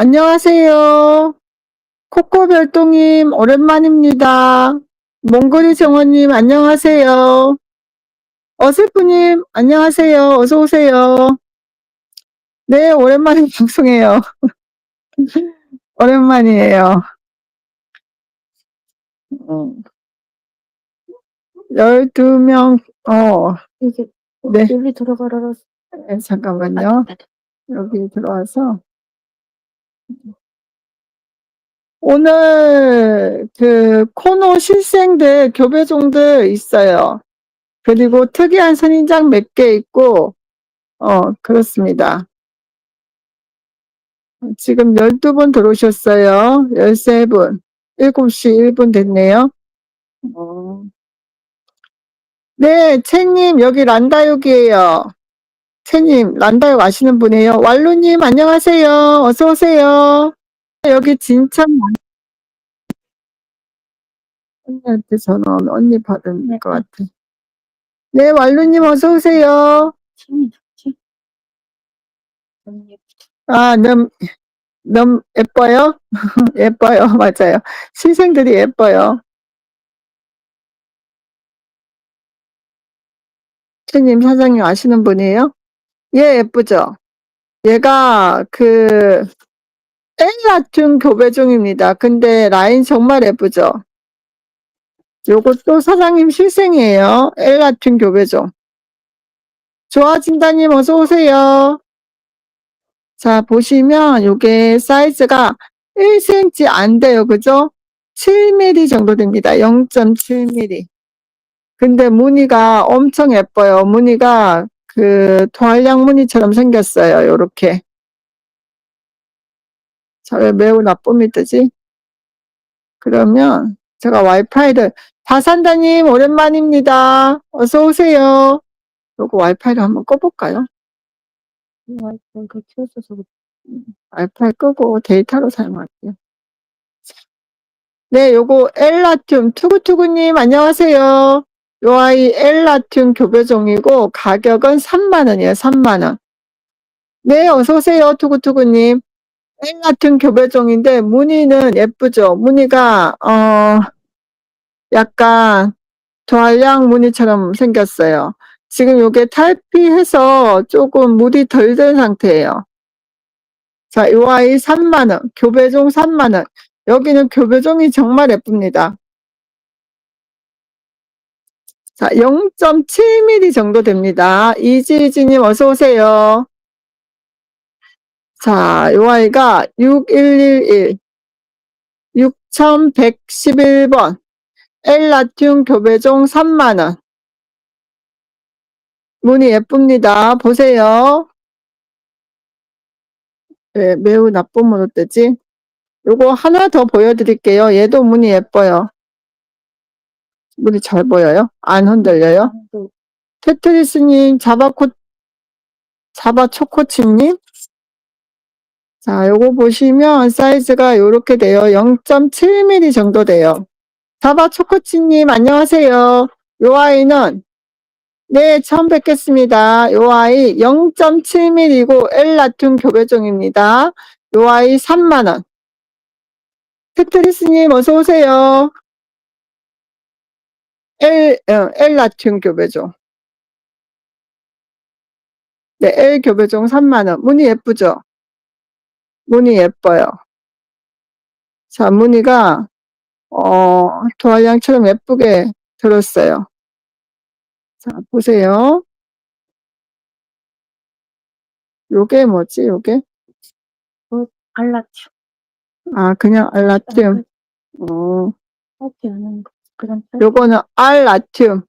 안녕하세요. 코코별똥님, 오랜만입니다. 몽골이 정원님, 안녕하세요. 어슬프님, 안녕하세요. 어서오세요. 네, 오랜만에 방송해요. 오랜만이에요. 음. 12명, 어, 이게 네. 여기 들어가라. 네, 잠깐만요. 여기 들어와서. 오늘 그 코너 실생들, 교배종들 있어요. 그리고 특이한 선인장 몇 개 있고, 어, 그렇습니다. 지금 12분 들어오셨어요. 13분. 7시 1분 됐네요. 어. 네, 채님, 여기 란다육이에요. 채님, 란다육 아시는 분이에요. 왈루님, 안녕하세요. 어서오세요. 여기 진짜 많- 언니한테 전화 오면 언니 받은 네. 것 같아. 네, 왈루님 어서오세요. 팀이 좋지? 언니, 아, 너무, 너무 예뻐요? 예뻐요. 맞아요. 신생들이 예뻐요. 채님 사장님 아시는 분이에요? 예, 예쁘죠? 얘가 그 엘라툰 교배종입니다. 근데 라인 정말 예쁘죠? 요것도 사장님 실생이에요. 엘라툰 교배종. 좋아진다님 어서 오세요. 자, 보시면 요게 사이즈가 1cm 안 돼요. 그죠? 7mm 정도 됩니다. 0.7mm. 근데 무늬가 엄청 예뻐요. 무늬가 그 도알량 무늬처럼 생겼어요. 요렇게. 자, 왜 매우 나쁨이 뜨지? 그러면 제가 와이파이를 다산다님 오랜만입니다. 어서 오세요. 요거 와이파이를 한번 꺼볼까요? 와이프 키워줘서 와이파이 끄고 데이터로 사용할게요. 네, 요거 엘라튬 투구투구님 안녕하세요. 요 아이 엘라튬 교배종이고 가격은 3만 원이에요. 3만 원. 네, 어서 오세요. 투구투구님. 엘라튬 교배종인데 무늬는 예쁘죠? 무늬가 어 약간 도알량 무늬처럼 생겼어요. 지금 요게 탈피해서 조금 물이 덜 된 상태예요. 자, 요 아이 3만원, 교배종 3만원. 여기는 교배종이 정말 예쁩니다. 자, 0.7mm 정도 됩니다. 이지지님 어서 오세요. 자, 요 아이가 6111, 6111번, 엘라튬 교배종 3만원. 무늬 예쁩니다. 보세요. 네, 매우 나쁨으로 뜨지? 요거 하나 더 보여드릴게요. 얘도 무늬 예뻐요. 무늬 잘 보여요? 안 흔들려요? 테트리스님, 자바코, 자바초코칩님. 자, 요거 보시면 사이즈가 요렇게 돼요. 0.7mm 정도 돼요. 자바초코칩님, 안녕하세요. 요 아이는, 네, 처음 뵙겠습니다. 요 아이 0.7mm이고 엘라툰 교배종입니다. 요 아이 3만원. 테트리스님, 어서오세요. 엘, 어, 엘라툰 교배종. 네, L 교배종 3만원. 무늬 예쁘죠? 무늬 예뻐요. 자, 무늬가, 어, 도알량처럼 예쁘게 들었어요. 자, 보세요. 요게 뭐지, 요게? 알라튜. 아, 그냥 알라튬. 어, 할게 하는 거. 그런 요거는 알라튬.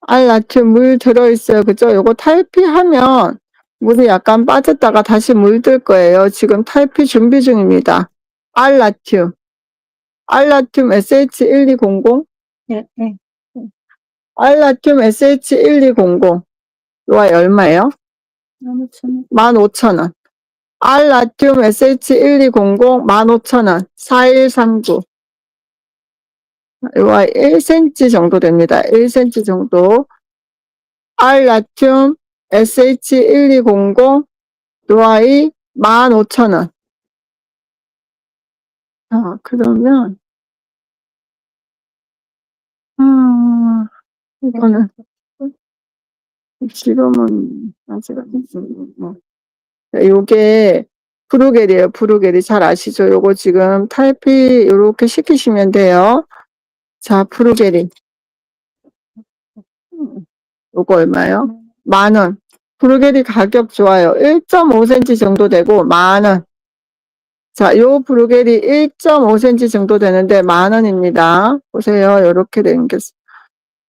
알라튬 물 들어있어요. 그죠? 요거 탈피하면 물이 약간 빠졌다가 다시 물들 거예요. 지금 탈피 준비 중입니다. 알라튬. 알라튬 SH1200. 네, 네. 알라튬 SH1200. 요 아이 얼마예요? 너무 참 15,000원. 알라튬 SH1200 15,000원. 4139. 요 아이 1cm 정도 됩니다. 1cm 정도. 알라튬 SH1200 요 아이 15,000원. 아, 그러면, 음, 이거는, 지금은, 아직 안 됐어요. 뭐. 네, 요게, 브루겔이에요, 브루겔이. 잘 아시죠? 요거 지금 타이피 요렇게 시키시면 돼요. 자, 브루겔이. 음, 요거 얼마요? 만 원. 브루겔이 가격 좋아요. 1.5cm 정도 되고, 만 원. 자, 요 브루겔이 1.5cm 정도 되는데 만 원입니다. 보세요. 요렇게 된 게.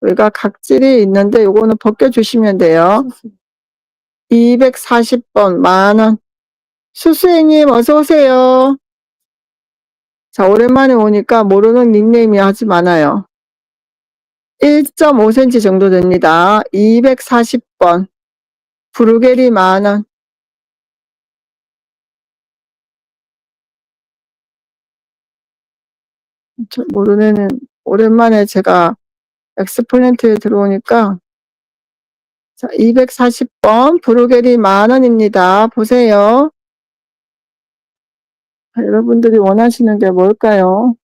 여기가 각질이 있는데 요거는 벗겨 주시면 돼요. 240번 만 원. 수수애님 어서 오세요. 자, 오랜만에 오니까 모르는 닉네임이 아주 많아요. 1.5cm 정도 됩니다. 240번. 브루겔이 만 원. 저 모르는 오랜만에 제가 엑스플랜트에 들어오니까 자, 240번 브루겔이 만 원입니다. 보세요. 자, 여러분들이 원하시는 게 뭘까요?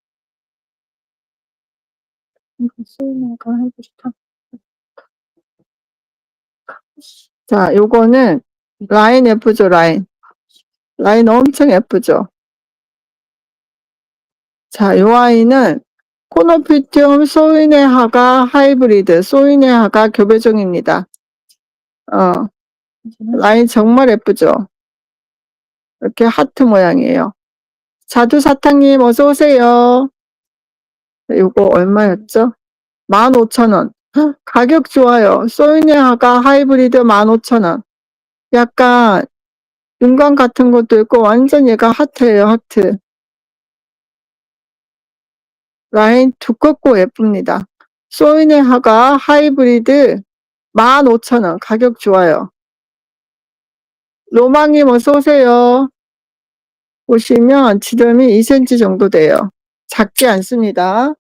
자, 요거는 라인 예쁘죠, 라인. 라인 엄청 예쁘죠. 자, 요 아이는 코노피티움 소이네하가 하이브리드, 소이네하가 교배종입니다. 어, 라인 정말 예쁘죠? 이렇게 하트 모양이에요. 자두사탕님 어서 오세요. 네, 요거 얼마였죠? 15,000원. 헉, 가격 좋아요. 소이네하가 하이브리드 15,000원. 약간 윤광 같은 것도 있고 완전 얘가 하트예요, 하트. 라인 두껍고 예쁩니다. 소이네하가 하이브리드 15,000원. 가격 좋아요. 로망님 어서 오세요. 보시면 지름이 2cm 정도 돼요. 작지 않습니다.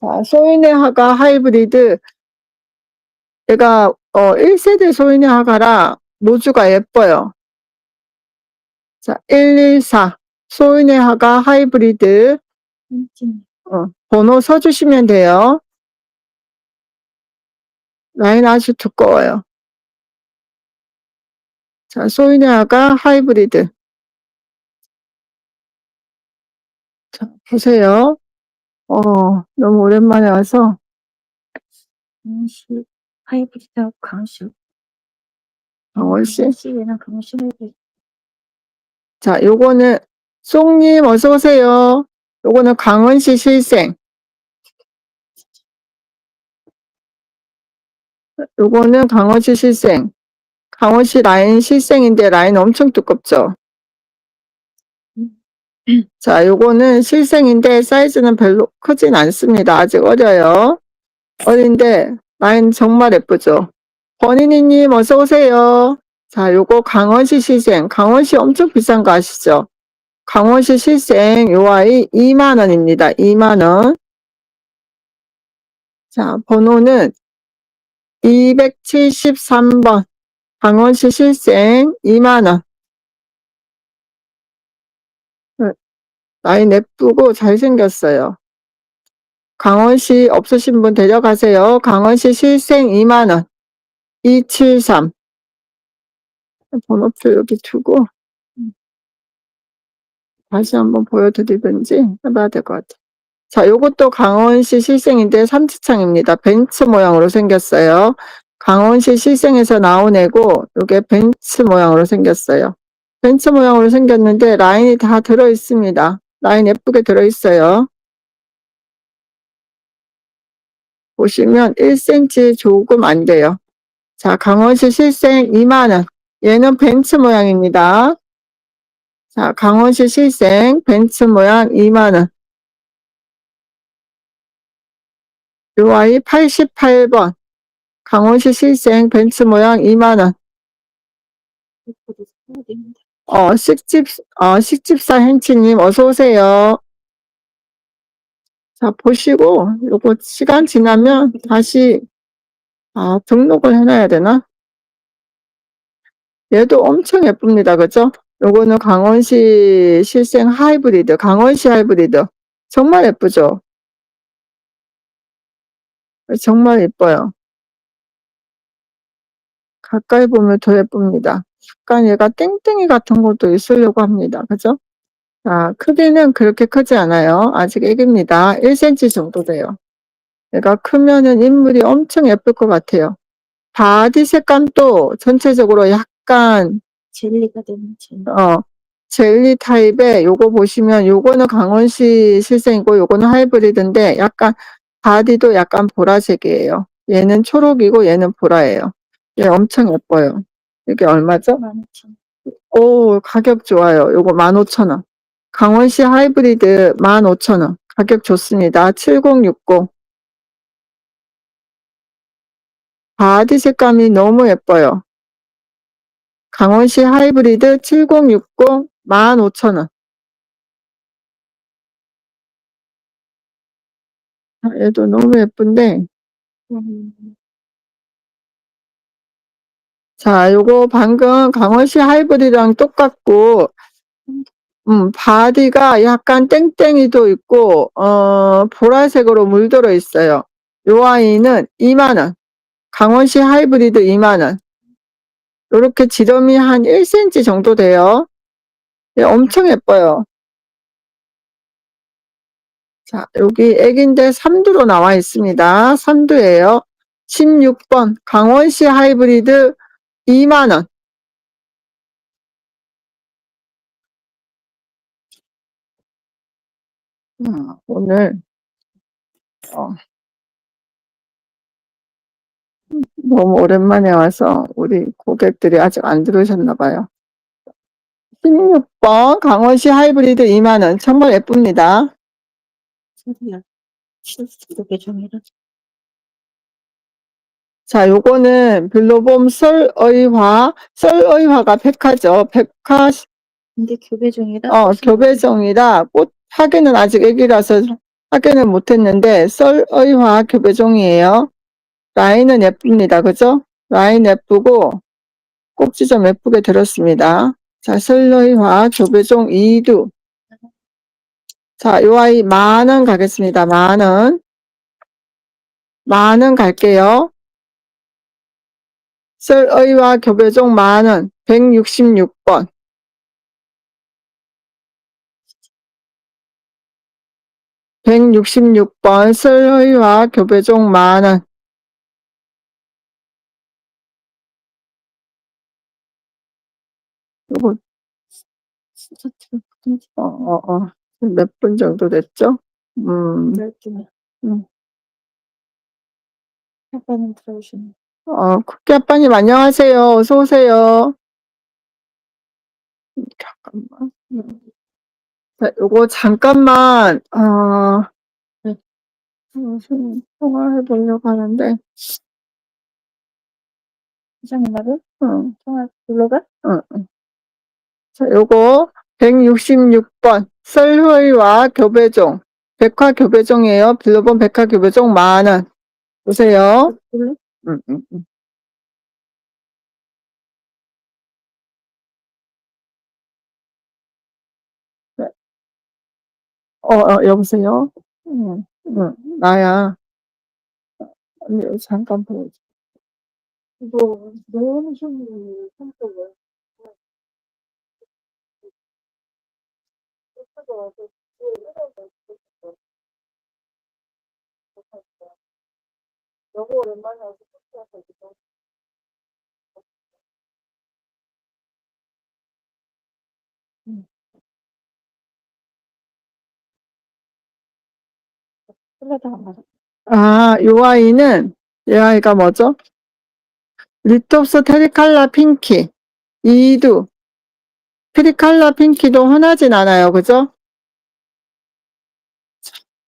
자, 소이네하가 하이브리드 얘가 어 1세대 소이네하가라 모주가 예뻐요. 자, 114 소이네하가 하이브리드 어, 번호 써주시면 돼요. 라인 아주 두꺼워요. 자, 소이네아가 하이브리드. 자, 보세요. 어, 너무 오랜만에 와서, 강시 하이브리드 강시 강원씨. 강시랑 강시 하이브리드 자, 요거는, 송님 어서오세요. 요거는 강원시 실생. 요거는 강원시 실생. 강원시 라인 실생인데 라인 엄청 두껍죠? 자, 요거는 실생인데 사이즈는 별로 크진 않습니다. 아직 어려요. 어린데 라인 정말 예쁘죠? 권인희님 어서 오세요. 자, 요거 강원시 실생. 강원시 엄청 비싼 거 아시죠? 강원시 실생 요 아이 2만 원입니다. 2만 원. 자, 번호는 273번. 강원시 실생 2만 원. 라인 예쁘고 잘생겼어요. 강원시 없으신 분 데려가세요. 강원시 실생 2만 원. 273. 번호표 여기 두고 다시 한번 보여드리든지 해봐야 될 것 같아요. 자, 요것도 강원시 실생인데 삼지창입니다. 벤츠 모양으로 생겼어요. 강원시 실생에서 나온 애고 요게 벤츠 모양으로 생겼어요. 벤츠 모양으로 생겼는데 라인이 다 들어 있습니다. 라인 예쁘게 들어 있어요. 보시면 1cm 조금 안 돼요. 자, 강원시 실생 2만원. 얘는 벤츠 모양입니다. 자, 강원시 실생 벤츠 모양 2만원. 요 아이 88번. 강원시 실생 벤츠 모양 2만원. 예쁘게 써야 됩니다. 어, 식집, 어, 식집사 hen치님 어서오세요. 자, 보시고, 요거 시간 지나면 다시, 아, 등록을 해놔야 되나? 얘도 엄청 예쁩니다. 그죠? 요거는 강원시 실생 하이브리드, 강원시 하이브리드. 정말 예쁘죠? 정말 예뻐요. 가까이 보면 더 예쁩니다. 약간 얘가 땡땡이 같은 것도 있으려고 합니다. 그죠? 자, 크기는 그렇게 크지 않아요. 아직 애기입니다. 1cm 정도 돼요. 얘가 크면은 인물이 엄청 예쁠 것 같아요. 바디 색감도 전체적으로 약간 젤리가 되는 젤리. 어, 젤리 타입의 요거 보시면 요거는 강원시 실생이고 요거는 하이브리드인데 약간 바디도 약간 보라색이에요. 얘는 초록이고 얘는 보라예요. 얘 엄청 예뻐요. 이게 얼마죠? 15,000원. 오, 가격 좋아요. 요거 15,000원. 강원시 하이브리드 15,000원. 가격 좋습니다. 7060. 바디 색감이 너무 예뻐요. 강원시 하이브리드 7060 15,000원. 아, 얘도 너무 예쁜데 음, 자, 요거 방금 강원시 하이브리드랑 똑같고, 음, 바디가 약간 땡땡이도 있고, 어, 보라색으로 물들어 있어요. 요 아이는 2만 원. 강원시 하이브리드 2만 원. 요렇게 지름이 한 1cm 정도 돼요. 얘 엄청 예뻐요. 자, 여기 애기인데 삼두로 나와 있습니다. 삼두예요. 16번 강원시 하이브리드 2만원. 음, 오늘 어, 너무 오랜만에 와서 우리 고객들이 아직 안 들어오셨나 봐요. 16번 강원시 하이브리드 2만원 정말 예쁩니다. 자, 요거는 블로봄 썰의화, 썰의화가 백화죠. 백화, 근데 교배종이라. 어, 교배종이라 꽃 하기는 아직 애기라서 하기는 못했는데 썰의화 교배종이에요. 라인은 예쁩니다. 그죠? 라인 예쁘고 꼭지 좀 예쁘게 들었습니다. 자, 썰의화 교배종 2두. 자, 요 아이 만원 가겠습니다. 만원. 만원 갈게요. 썰의화 교배종 만원. 166번. 백육십육 번 설의화 교배종 만원. 요거, 진짜 어, 어. 몇 분 정도 됐죠? 음, 12명. 음. 아빠는 들어오시네. 어, 쿠키 아빠님 안녕하세요. 어서 오세요. 잠깐만. 음. 자, 요거 잠깐만, 어, 네. 무슨 통화해 보려고 하는데, 시장님하고 응, 통화 불러가? 응, 응. 자, 요거 166번 설회와 교배종 백화 교배종이에요. 빌로본 백화 교배종 만원. 보세요. 응, 응, 응. 네. 어, 어, 여보세요? 응, 응, 나야. 언니, 여기 잠깐 보여줘. 뭐, 너무 좀 성격을. 너무 오랜만에 와서 안 맞아. 아, 요 아이는, 이 아이가 뭐죠? 리톱스 테리칼라 핑키. 이두. 테리칼라 핑키도 흔하진 않아요. 그죠?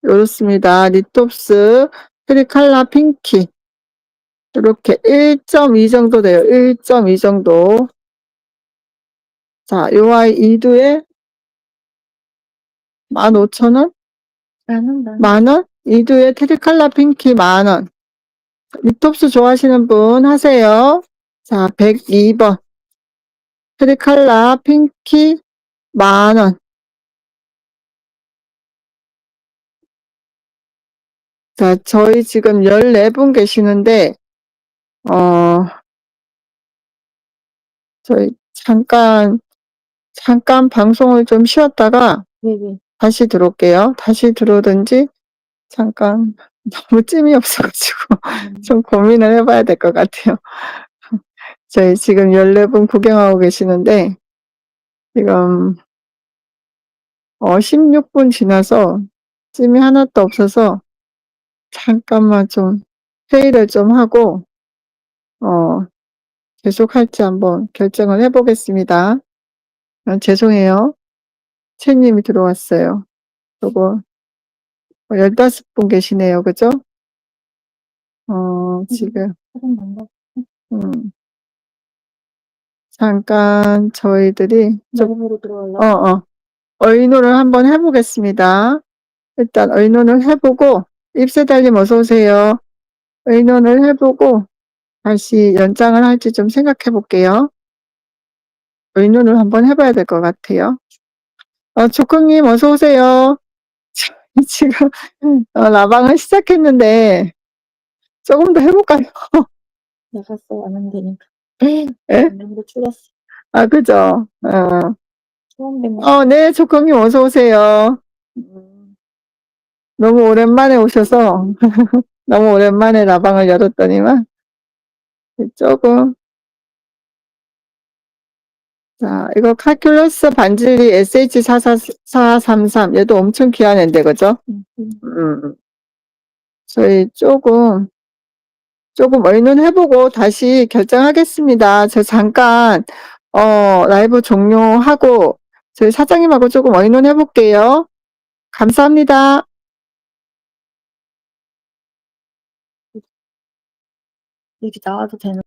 요렇습니다. 리톱스 테리칼라 핑키. 이렇게 1.2 정도 돼요. 1.2 정도. 자, 요 아이 이두에 15,000원? 나는 나는 만원? 이두에 테리칼라 핑키 만원. 리톱스 좋아하시는 분 하세요. 자, 102번. 트리칼라 핑키 만원. 자, 저희 지금 14분 계시는데, 어, 저희 잠깐, 잠깐 방송을 좀 쉬었다가 네네. 다시 들어올게요. 다시 들어오든지, 잠깐, 너무 찜이 없어가지고, 음. 좀 고민을 해봐야 될 것 같아요. 저희 지금 14분 구경하고 계시는데, 지금, 어, 16분 지나서 찜이 하나도 없어서, 잠깐만 좀 회의를 좀 하고, 어, 계속 할지 한번 결정을 해보겠습니다. 아, 죄송해요. 채님이 들어왔어요. 요거, 15분 계시네요. 그죠? 어, 지금, 사진 방법. 음, 잠깐 저희들이 좀, 라이브로 들어올라. 어, 어, 의논을 한번 해보겠습니다. 일단 의논을 해보고, 입세달님 어서오세요. 의논을 해보고, 다시 연장을 할지 좀 생각해 볼게요. 의논을 한번 해봐야 될 것 같아요. 어, 조콩님 어서오세요. 지금, 어, 라방을 시작했는데, 조금 더 해볼까요? 나갔어. 안 되니까. 예? 줄였어. 아, 그죠? 어, 처음 뵙는 어, 네, 조콩님 어서 오세요. 음, 너무 오랜만에 오셔서, 너무 오랜만에 라방을 열었더니만, 조금, 자, 이거 칼큘러스 반질리 SH44433. 얘도 엄청 귀한 앤데, 그죠? 음, 음. 음. 저희 조금, 조금 의논해보고 다시 결정하겠습니다. 저 잠깐, 어, 라이브 종료하고, 저희 사장님하고 조금 의논해볼게요. 감사합니다. 여기 나와도 되나?